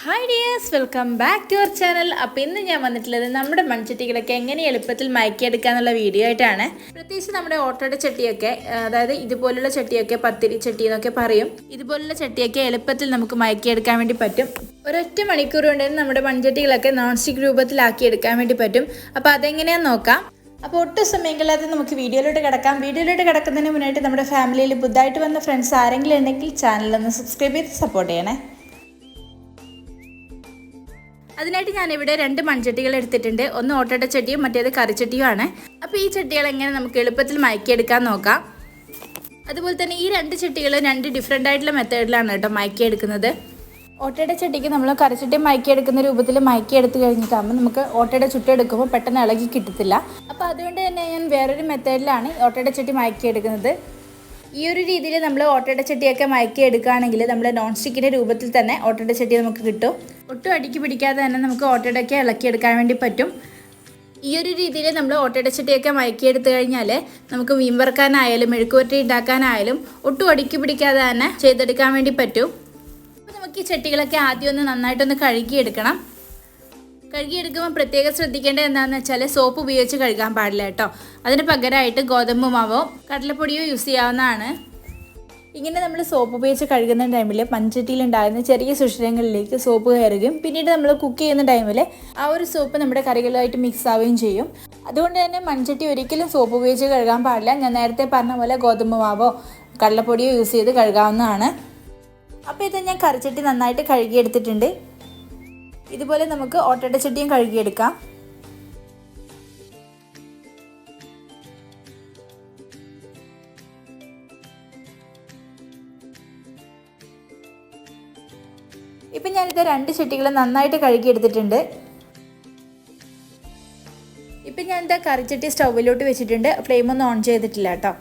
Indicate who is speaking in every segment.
Speaker 1: Hi dears welcome back to our channel അപ്പോൾ ഇന്ന് ഞാൻ വന്നിട്ടുള്ളത് നമ്മുടെ മൺചട്ടികളൊക്കെ എങ്ങനെ എളുപ്പത്തിൽ മയക്കിയെടുക്കുക എന്നുള്ള വീഡിയോ ആയിട്ടാണ്. പ്രത്യേകിച്ച് നമ്മുടെ ഓട്ടോയുടെ ചട്ടിയൊക്കെ അതായത് ഇതുപോലുള്ള ചട്ടിയൊക്കെ പത്തിരി ചട്ടി എന്നൊക്കെ പറയും. ഇതുപോലുള്ള ചട്ടിയൊക്കെ എളുപ്പത്തിൽ നമുക്ക് മയക്കിയെടുക്കാൻ വേണ്ടി പറ്റും. ഒരൊറ്റ മണിക്കൂർ കൊണ്ട് തന്നെ നമ്മുടെ മൺചട്ടികളൊക്കെ നോൺ സ്റ്റിക്ക് രൂപത്തിലാക്കി എടുക്കാൻ വേണ്ടി പറ്റും. അപ്പോൾ അതെങ്ങനെയാണെന്ന് നോക്കാം. അപ്പോൾ ഒട്ടും സമയം കളയാതെ നമുക്ക് വീഡിയോയിലോട്ട് കിടക്കാം. വീഡിയോയിലോട്ട് കിടക്കുന്നതിന് മുന്നായിട്ട് നമ്മുടെ ഫാമിലിയിൽ പുതുതായിട്ട് വന്ന ഫ്രണ്ട്സ് ആരെങ്കിലും ഉണ്ടെങ്കിൽ ചാനലൊന്ന് സബ്സ്ക്രൈബ് ചെയ്ത് സപ്പോർട്ട് ചെയ്യണേ. അതിനായിട്ട് ഞാനിവിടെ രണ്ട് മൺചട്ടികൾ എടുത്തിട്ടുണ്ട്. ഒന്ന് ഓട്ടയുടെ ചട്ടിയും മറ്റേത് കറിച്ചട്ടിയുമാണ് അപ്പോൾ ഈ ചട്ടികൾ എങ്ങനെ നമുക്ക് എളുപ്പത്തിൽ മയക്കിയെടുക്കാൻ നോക്കാം. അതുപോലെ തന്നെ ഈ രണ്ട് ചട്ടികൾ രണ്ട് ഡിഫറെന്റ് ആയിട്ടുള്ള മെത്തേഡിലാണ് കേട്ടോ മയക്കിയെടുക്കുന്നത്. ഓട്ടയുടെ ചട്ടിക്ക് നമ്മൾ കറിച്ചട്ടി മയക്കിയെടുക്കുന്ന രൂപത്തിൽ മയക്കിയെടുത്ത് കഴിഞ്ഞിട്ടാകുമ്പോൾ നമുക്ക് ഓട്ടയുടെ ചുട്ടെടുക്കുമ്പോൾ പെട്ടെന്ന് ഇളകി കിട്ടത്തില്ല. അപ്പോൾ അതുകൊണ്ട് തന്നെ ഞാൻ വേറൊരു മെത്തേഡിലാണ് ഓട്ടയുടെ ചട്ടി മയക്കിയെടുക്കുന്നത്. ഈ ഒരു രീതിയിൽ നമ്മൾ ഓട്ടയുടെ ചട്ടിയൊക്കെ മയക്കിയെടുക്കുകയാണെങ്കിൽ നമ്മൾ നോൺ സ്റ്റിക്കിന്റെ രൂപത്തിൽ തന്നെ ഓട്ടയുടെ ചട്ടി നമുക്ക് കിട്ടും. ഒട്ടും അടുക്കി പിടിക്കാതെ തന്നെ നമുക്ക് ഓട്ടയുടെയൊക്കെ ഇളക്കിയെടുക്കാൻ വേണ്ടി പറ്റും. ഈ ഒരു രീതിയിൽ നമ്മൾ ഓട്ടയുടെ ചട്ടിയൊക്കെ മയക്കിയെടുത്ത് കഴിഞ്ഞാൽ നമുക്ക് മീൻ വറുക്കാനായാലും മെഴുക്കുവരട്ടി ഉണ്ടാക്കാനായാലും ഒട്ടും അടുക്കി പിടിക്കാതെ തന്നെ ചെയ്തെടുക്കാൻ വേണ്ടി പറ്റും. അപ്പോൾ നമുക്ക് ഈ ചട്ടികളൊക്കെ ആദ്യം ഒന്ന് നന്നായിട്ടൊന്ന് കഴുകിയെടുക്കണം. കഴുകിയെടുക്കുമ്പോൾ പ്രത്യേകം ശ്രദ്ധിക്കേണ്ടത് എന്താണെന്ന് വെച്ചാൽ സോപ്പ് ഉപയോഗിച്ച് കഴുകാൻ പാടില്ല കേട്ടോ. അതിന് പകരമായിട്ട് ഗോതമ്പ് മാവോ കടലപ്പൊടിയോ യൂസ് ചെയ്യാവുന്നതാണ്. ഇങ്ങനെ നമ്മൾ സോപ്പ് ഉപയോഗിച്ച് കഴുകുന്ന ടൈമിൽ മൺചട്ടിയിൽ ഉണ്ടാകുന്ന ചെറിയ സുഷിരങ്ങളിലേക്ക് സോപ്പ് കയറുകയും പിന്നീട് നമ്മൾ കുക്ക് ചെയ്യുന്ന ടൈമിൽ ആ ഒരു സോപ്പ് നമ്മുടെ കറികളുമായിട്ട് മിക്സ് ആവുകയും ചെയ്യും. അതുകൊണ്ട് തന്നെ മൺചട്ടി ഒരിക്കലും സോപ്പ് ഉപയോഗിച്ച് കഴുകാൻ പാടില്ല. ഞാൻ നേരത്തെ പറഞ്ഞ പോലെ ഗോതമ്പ് മാവോ കടലപ്പൊടിയോ യൂസ് ചെയ്ത് കഴുകാവുന്നതാണ്. അപ്പോൾ ഇത് ഞാൻ കറിച്ചട്ടി നന്നായിട്ട് കഴുകിയെടുത്തിട്ടുണ്ട്. ഇതുപോലെ നമുക്ക് ഓട്ടയുടെ ചട്ടിയും കഴുകിയെടുക്കാം. ഇപ്പം ഞാനിത് രണ്ട് ചട്ടികൾ നന്നായിട്ട് കഴുകിയെടുത്തിട്ടുണ്ട്. ഇപ്പം ഞാനിത് കറിച്ചട്ടി സ്റ്റൗവിലോട്ട് വെച്ചിട്ടുണ്ട്. ഫ്ലെയിം ഒന്നും ഓൺ ചെയ്തിട്ടില്ല കേട്ടോ.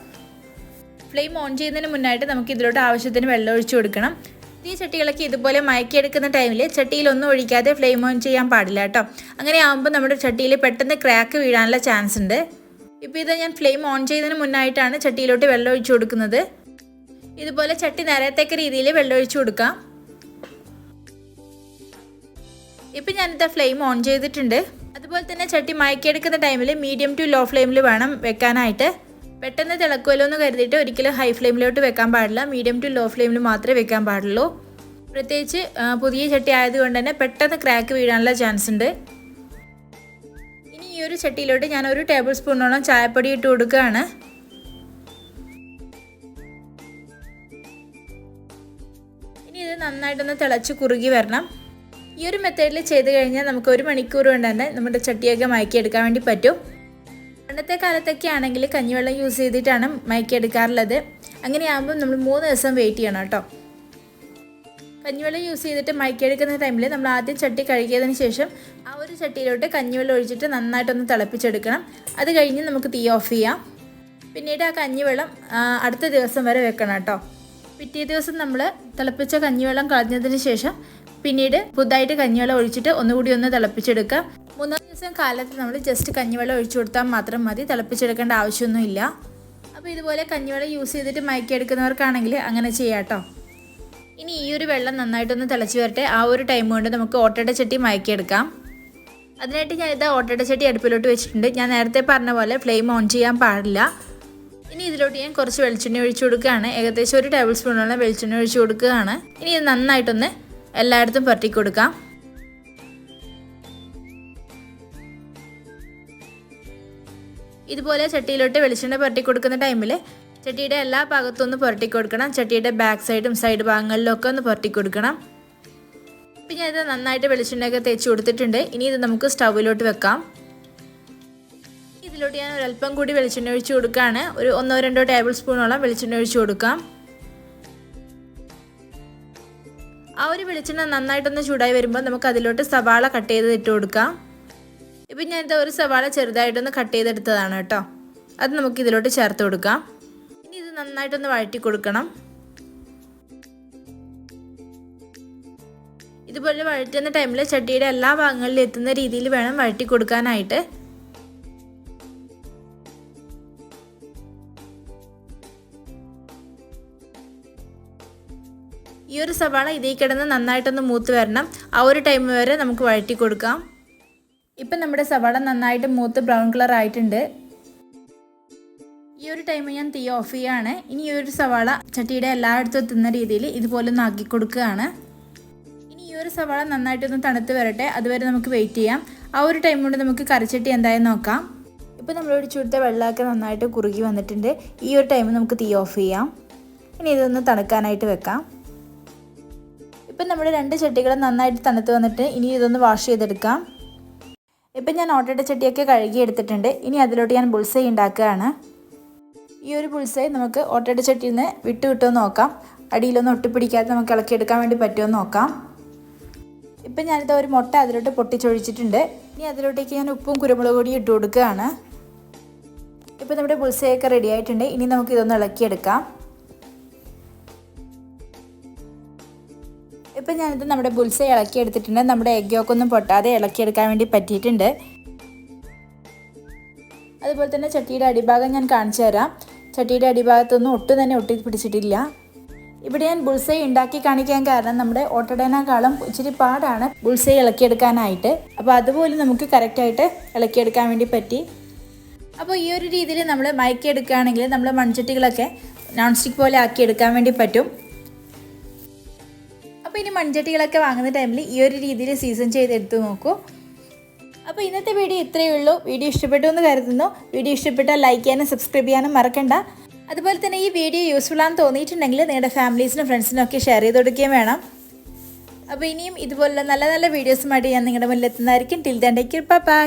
Speaker 1: ഫ്ലെയിം ഓൺ ചെയ്യുന്നതിന് മുന്നായിട്ട് നമുക്ക് ഇതിലോട്ട് ആവശ്യത്തിന് വെള്ളം ഒഴിച്ചു കൊടുക്കണം. ഈ ചട്ടികളൊക്കെ ഇതുപോലെ മയക്കിയെടുക്കുന്ന ടൈമിൽ ചട്ടിയിൽ ഒന്നും ഒഴിക്കാതെ ഫ്ലെയിം ഓൺ ചെയ്യാൻ പാടില്ല കേട്ടോ. അങ്ങനെ ആകുമ്പോൾ നമ്മുടെ ചട്ടിയിൽ പെട്ടെന്ന് ക്രാക്ക് വീഴാനുള്ള ചാൻസ് ഉണ്ട്. ഇപ്പോൾ ഇത് ഞാൻ ഫ്ലെയിം ഓൺ ചെയ്തതിന് മുന്നായിട്ടാണ് ചട്ടിയിലോട്ട് വെള്ളം ഒഴിച്ചു കൊടുക്കുന്നത്. ഇതുപോലെ ചട്ടി നേരത്തേക്ക രീതിയിൽ വെള്ളം ഒഴിച്ചു കൊടുക്കാം. ഇപ്പം ഞാനിത് ഫ്ലെയിം ഓൺ ചെയ്തിട്ടുണ്ട്. അതുപോലെ തന്നെ ചട്ടി മയക്കിയെടുക്കുന്ന ടൈമിൽ മീഡിയം ടു ലോ ഫ്ലെയിമിൽ വേണം വെക്കാനായിട്ട്. പെട്ടെന്ന് തിളക്കുമല്ലോ എന്ന് കരുതിയിട്ട് ഒരിക്കലും ഹൈ ഫ്ലെയിമിലോട്ട് വെക്കാൻ പാടില്ല. മീഡിയം ടു ലോ ഫ്ലെയിമിൽ മാത്രമേ വെക്കാൻ പാടുള്ളൂ. പ്രത്യേകിച്ച് പുതിയ ചട്ടി ആയതുകൊണ്ട് തന്നെ പെട്ടെന്ന് ക്രാക്ക് വീഴാനുള്ള ചാൻസ് ഉണ്ട്. ഇനി ഈ ഒരു ചട്ടിയിലോട്ട് ഞാൻ ഒരു ടേബിൾ സ്പൂണോളം ചായപ്പൊടി ഇട്ട് കൊടുക്കുകയാണ്. ഇനി ഇത് നന്നായിട്ടൊന്ന് തിളച്ച് കുറുകി വരണം. ഈ ഒരു മെത്തേഡിൽ ചെയ്ത് കഴിഞ്ഞാൽ നമുക്ക് ഒരു മണിക്കൂർ കൊണ്ട് തന്നെ നമ്മുടെ ചട്ടിയൊക്കെ മയക്കിയെടുക്കാൻ വേണ്ടി പറ്റും. പണ്ടത്തെ കാലത്തൊക്കെ ആണെങ്കിൽ കഞ്ഞിവെള്ളം യൂസ് ചെയ്തിട്ടാണ് മയക്കിയെടുക്കാറുള്ളത്. അങ്ങനെയാകുമ്പോൾ നമ്മൾ മൂന്ന് ദിവസം വെയിറ്റ് ചെയ്യണം കേട്ടോ. കഞ്ഞിവെള്ളം യൂസ് ചെയ്തിട്ട് മയക്കിയെടുക്കുന്ന ടൈമിൽ നമ്മൾ ആദ്യം ചട്ടി കഴുകിയതിന് ശേഷം ആ ഒരു ചട്ടിയിലോട്ട് കഞ്ഞിവെള്ളം ഒഴിച്ചിട്ട് നന്നായിട്ടൊന്ന് തിളപ്പിച്ചെടുക്കണം. അത് കഴിഞ്ഞ് നമുക്ക് തീ ഓഫ് ചെയ്യാം. പിന്നീട് ആ കഞ്ഞിവെള്ളം അടുത്ത ദിവസം വരെ വെക്കണം കേട്ടോ. പിറ്റേ ദിവസം നമ്മൾ തിളപ്പിച്ച കഞ്ഞിവെള്ളം കളഞ്ഞതിന് ശേഷം പിന്നീട് പുതുതായിട്ട് കഞ്ഞിവെള്ളം ഒഴിച്ചിട്ട് ഒന്നുകൂടി ഒന്ന് തിളപ്പിച്ചെടുക്കുക. മൂന്നാം ദിവസം കാലത്ത് നമ്മൾ ജസ്റ്റ് കഞ്ഞിവെള്ളം ഒഴിച്ചു കൊടുത്താൽ മാത്രം മതി. തിളപ്പിച്ചെടുക്കേണ്ട ആവശ്യമൊന്നുമില്ല. അപ്പോൾ ഇതുപോലെ കഞ്ഞിവെള്ളം യൂസ് ചെയ്തിട്ട് മയക്കിയെടുക്കുന്നവർക്കാണെങ്കിൽ അങ്ങനെ ചെയ്യാം ഇനി ഈ ഒരു വെള്ളം നന്നായിട്ടൊന്ന് തിളച്ച് വരട്ടെ. ആ ഒരു ടൈം കൊണ്ട് നമുക്ക് ഓട്ടയുടെ ചട്ടി മയക്കിയെടുക്കാം. അതിനായിട്ട് ഞാൻ ഇത് ഓട്ടയുടെ ചട്ടി അടുപ്പിലോട്ട് വെച്ചിട്ടുണ്ട്. ഞാൻ നേരത്തെ പറഞ്ഞ പോലെ ഫ്ലെയിം ഓൺ ചെയ്യാൻ പാടില്ല. ഇനി ഇതിലോട്ട് ഞാൻ കുറച്ച് വെളിച്ചെണ്ണ ഒഴിച്ചു കൊടുക്കുകയാണ്. ഏകദേശം ഒരു ടേബിൾ സ്പൂണോളം വെളിച്ചെണ്ണ ഒഴിച്ചു കൊടുക്കുകയാണ്. ഇനി ഇത് നന്നായിട്ടൊന്ന് എല്ലായിടത്തും പുരട്ടി കൊടുക്കാം. ഇതുപോലെ ചട്ടിയിലോട്ട് വെളിച്ചെണ്ണ പുരട്ടി കൊടുക്കുന്ന ടൈമിൽ ചട്ടിയുടെ എല്ലാ ഭാഗത്തും ഒന്ന് പുരട്ടി കൊടുക്കണം. ചട്ടിയുടെ ബാക്ക് സൈഡും സൈഡ് ഭാഗങ്ങളിലൊക്കെ ഒന്ന് പുരട്ടി കൊടുക്കണം. പിന്നെ ഇത് നന്നായിട്ട് വെളിച്ചെണ്ണയൊക്കെ തേച്ച് കൊടുത്തിട്ടുണ്ട്. ഇനി ഇത് നമുക്ക് സ്റ്റൗവിലോട്ട് വെക്കാം. ഇതിലോട്ട് ഞാൻ ഒരല്പം കൂടി വെളിച്ചെണ്ണ ഒഴിച്ച് കൊടുക്കുകയാണ് ഒരു ഒന്നോ രണ്ടോ ടേബിൾ സ്പൂണോളം വെളിച്ചെണ്ണ ഒഴിച്ച് കൊടുക്കാം. ആ ഒരു വെളിച്ചെണ്ണ നന്നായിട്ടൊന്ന് ചൂടായി വരുമ്പോൾ നമുക്ക് അതിലോട്ട് സവാള കട്ട് ചെയ്ത് ഇട്ട് കൊടുക്കാം. ഇപ്പം ഞാനിത് ഒരു സവാള ചെറുതായിട്ടൊന്ന് കട്ട് ചെയ്തെടുത്തതാണ് കേട്ടോ. അത് നമുക്ക് ഇതിലോട്ട് ചേർത്ത് കൊടുക്കാം. ഇനി ഇത് നന്നായിട്ടൊന്ന് വഴറ്റി കൊടുക്കണം. ഇതുപോലെ വഴറ്റുന്ന ടൈമിൽ ചട്ടിയുടെ എല്ലാ ഭാഗങ്ങളിലും എത്തുന്ന രീതിയിൽ വേണം വഴറ്റി കൊടുക്കാനായിട്ട്. ഈ ഒരു സവാള ഇതേ കിടന്ന് നന്നായിട്ടൊന്ന് മൂത്ത് വരണം. ആ ഒരു ടൈം വരെ നമുക്ക് വഴറ്റി കൊടുക്കാം. ഇപ്പം നമ്മുടെ സവാള നന്നായിട്ട് മൂത്ത് ബ്രൗൺ കളർ ആയിട്ടുണ്ട്. ഈ ഒരു ടൈം ഞാൻ തീ ഓഫ് ചെയ്യുകയാണ് ഇനി ഈ ഒരു സവാള ചട്ടിയുടെ എല്ലായിടത്തും എത്തുന്ന രീതിയിൽ ഇതുപോലെ ഒന്ന് ആക്കി കൊടുക്കുകയാണ്. ഇനി ഈ ഒരു സവാള നന്നായിട്ടൊന്ന് തണുത്ത് വരട്ടെ. അതുവരെ നമുക്ക് വെയിറ്റ് ചെയ്യാം. ആ ഒരു ടൈം കൊണ്ട് നമുക്ക് കറിച്ചട്ടി എന്തായാലും നോക്കാം. ഇപ്പോൾ നമ്മൾ ചുരുത്തെ വെള്ളമൊക്കെ നന്നായിട്ട് കുറുകി വന്നിട്ടുണ്ട്. ഈ ഒരു ടൈം നമുക്ക് തീ ഓഫ് ചെയ്യാം. ഇനി ഇതൊന്ന് തണുക്കാനായിട്ട് വെക്കാം. ഇപ്പം നമ്മുടെ രണ്ട് ചട്ടികളും നന്നായിട്ട് തണുത്ത് വന്നിട്ട് ഇനി ഇതൊന്ന് വാഷ് ചെയ്തെടുക്കാം. ഇപ്പം ഞാൻ ഓട്ടയുടെ ചട്ടിയൊക്കെ കഴുകി എടുത്തിട്ടുണ്ട്. ഇനി അതിലോട്ട് ഞാൻ ബുൾസൈ ഉണ്ടാക്കുകയാണ്. ഈ ഒരു ബുൾസൈ നമുക്ക് ഓട്ടയുടെ ചട്ടിയിൽ നിന്ന് വിട്ടു വിട്ടോ നോക്കാം. അടിയിലൊന്നും ഒട്ടിപ്പിടിക്കാതെ നമുക്ക് ഇളക്കിയെടുക്കാൻ വേണ്ടി പറ്റുമോ നോക്കാം. ഇപ്പം ഞാനിത് ഒരു മുട്ട അതിലോട്ട് പൊട്ടിച്ചൊഴിച്ചിട്ടുണ്ട്. ഇനി അതിലോട്ടേക്ക് ഞാൻ ഉപ്പും കുരുമുളക് പൊടിയും ഇട്ട് കൊടുക്കുകയാണ്. ഇപ്പം നമ്മുടെ പുൾസയൊക്കെ റെഡി ആയിട്ടുണ്ട്. ഇനി നമുക്ക് ഇതൊന്ന് ഇളക്കിയെടുക്കാം. ഇപ്പം ഞാനിത് നമ്മുടെ ബുൾസ ഇളക്കി എടുത്തിട്ടുണ്ട് നമ്മുടെ എഗ് യോക്ക് ഒന്നും പൊട്ടാതെ ഇളക്കിയെടുക്കാൻ വേണ്ടി പറ്റിയിട്ടുണ്ട്. അതുപോലെ തന്നെ ചട്ടിയുടെ അടിഭാഗം ഞാൻ കാണിച്ചു തരാം. ചട്ടിയുടെ അടിഭാഗത്തൊന്നും ഒട്ടും തന്നെ ഒട്ടി പിടിച്ചിട്ടില്ല. ഇവിടെ ഞാൻ ബുൾസൈ ഉണ്ടാക്കി കാണിക്കാൻ കാരണം നമ്മുടെ ഓട്ടടേനേക്കാളും ഇച്ചിരി പാടാണ് ബുൾസൈ ഇളക്കിയെടുക്കാനായിട്ട്. അപ്പോൾ അതുപോലെ നമുക്ക് കറക്റ്റായിട്ട് ഇളക്കിയെടുക്കാൻ വേണ്ടി പറ്റി. അപ്പോൾ ഈ ഒരു രീതിയിൽ നമ്മൾ മയക്കിയെടുക്കുകയാണെങ്കിൽ നമ്മൾ മൺചട്ടികളൊക്കെ നോൺ സ്റ്റിക്ക് പോലെ ആക്കി എടുക്കാൻ വേണ്ടി പറ്റും. അപ്പോൾ ഇനി മൺചട്ടികളൊക്കെ വാങ്ങുന്ന ടൈമിൽ ഈ ഒരു രീതിയിൽ സീസൺ ചെയ്തെടുത്ത് നോക്കൂ. അപ്പോൾ ഇന്നത്തെ വീഡിയോ ഇത്രയേ ഉള്ളൂ. വീഡിയോ ഇഷ്ടപ്പെട്ടു എന്ന് കരുതുന്നു. വീഡിയോ ഇഷ്ടപ്പെട്ടാൽ ലൈക്ക് ചെയ്യാനും സബ്സ്ക്രൈബ് ചെയ്യാനും മറക്കണ്ട. അതുപോലെ തന്നെ ഈ വീഡിയോ യൂസ്ഫുൾ ആണെന്ന് തോന്നിയിട്ടുണ്ടെങ്കിൽ നിങ്ങളുടെ ഫാമിലീസിനും ഫ്രണ്ട്സിനും ഒക്കെ ഷെയർ ചെയ്ത് കൊടുക്കുകയും വേണം. അപ്പോൾ ഇനിയും ഇതുപോലുള്ള നല്ല നല്ല വീഡിയോസുമായിട്ട് ഞാൻ നിങ്ങളുടെ മുന്നിൽ എത്തുന്നതായിരിക്കും. Till then take bye